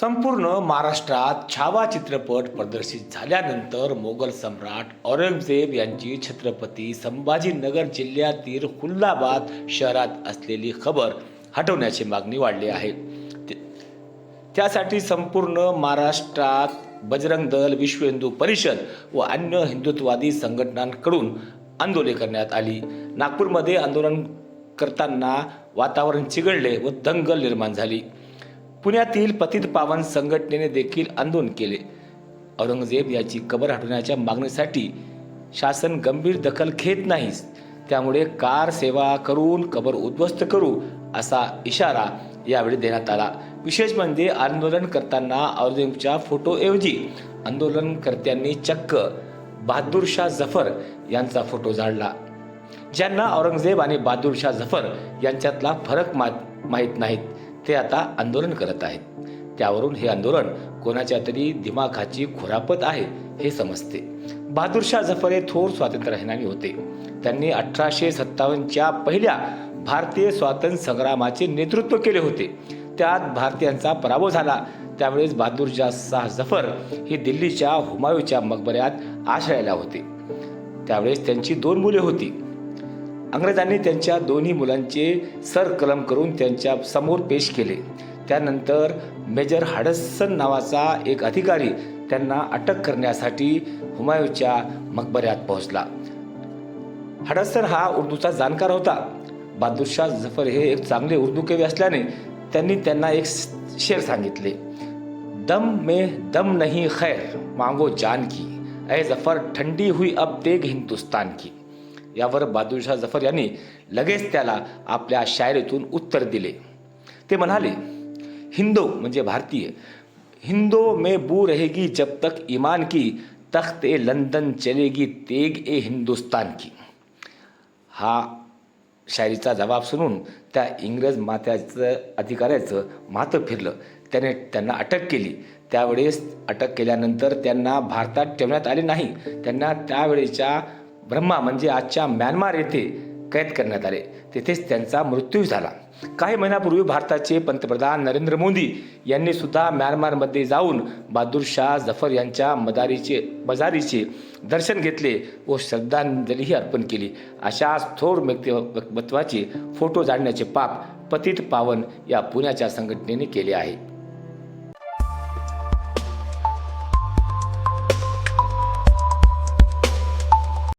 संपूर्ण महाराष्ट्रात छावा चित्रपट प्रदर्शित झाल्यानंतर मोगल सम्राट औरंगजेब यांची छत्रपती संभाजीनगर जिल्ह्यातील हुल्लाबाद शहरात असलेली खबर हटवण्याची मागणी वाढली आहे. ते- त्यासाठी संपूर्ण महाराष्ट्रात बजरंग दल विश्व हिंदू परिषद व अन्य हिंदुत्ववादी संघटनांकडून आंदोलन करण्यात आली. नागपूरमध्ये आंदोलन करताना वातावरण चिघळले व दंगल निर्माण झाली. पुण्यातील पतित पावन संघटनेने देखील आंदोलन केले. औरंगजेब याची कबर हटवण्याच्या मागणीसाठी शासन गंभीर दखल घेत नाही. त्यामुळे कार सेवा करून कबर उद्ध्वस्त करू असा इशारा यावेळी देण्यात आला. विशेष म्हणजे आंदोलन करताना औरंगजेबच्या फोटोऐवजी आंदोलनकर्त्यांनी चक्क बहादूर शाह जफर यांचा फोटो झाडला. ज्यांना औरंगजेब आणि बहादूर शाह जफर यांच्यातला फरक मा माहीत नाहीत. ते आता आंदोलन करत आहेत. त्यावरून हे आंदोलन कोणाच्या तरी दिमाखाची खुरापत आहे हे समजते. बहादूरशाह जफर हे थोर स्वातंत्र्यसेनानी होते. त्यांनी अठराशे सत्तावन्नच्या पहिल्या भारतीय स्वातंत्र्य संग्रामाचे नेतृत्व केले होते. त्यात भारतीयांचा पराभव झाला. त्यावेळेस बहादूरशाह शाह जफर हे दिल्लीच्या हुमायूच्या मकबऱ्यात आश्रयाला होते. त्यावेळेस त्यांची दोन मुले होती. इंग्रजांनी त्यांच्या दोन्ही मुलांचे सर कलम करून त्यांच्यासमोर पेश केले. त्यानंतर मेजर हाडसन नावाचा एक अधिकारी त्यांना अटक करण्यासाठी हुमायूच्या मकबऱ्यात पोहोचला. हडसन हा उर्दूचा जाणकार होता. बहादूरशाह जफर हे एक चांगले उर्दू कवी असल्याने त्यांनी त्यांना एक शेर सांगितले. दम में दम नहीं खैर मांगो जान की. ऐ जफर ठंडी हुई अब तेग हिंदुस्तान की. यावर बहादूर जफर यांनी लगेच त्याला आपल्या शायरीतून उत्तर दिले. ते म्हणाले हिंदो म्हणजे भारतीय. हिंदो में बू रहेगी जब तक इमान की तख्त ए लंदन चलेगी तेग ए हिंदुस्तान की. हा शायरीचा जबाब सुनून त्या इंग्रज मात्याचं अधिकाऱ्याचं मातं फिरलं. त्याने त्यांना अटक केली. त्यावेळेस अटक केल्यानंतर त्यांना भारतात ठेवण्यात आले नाही. त्यांना त्यावेळेच्या ब्रह्मा म्हणजे आजच्या म्यानमार येथे कैद करण्यात आले. तेथेच त्यांचा मृत्यू झाला. काही महिन्यापूर्वी भारताचे पंतप्रधान नरेंद्र मोदी यांनी सुद्धा म्यानमारमध्ये जाऊन बहादूर शाह जफर यांच्या मदारीचे मजारीचे दर्शन घेतले व श्रद्धांजलीही अर्पण केली. अशा थोर व्यक्ती व्यक्तिमत्वाचे फोटो जाळण्याचे पाप पतित पावन या पुण्याच्या संघटनेने केले आहे.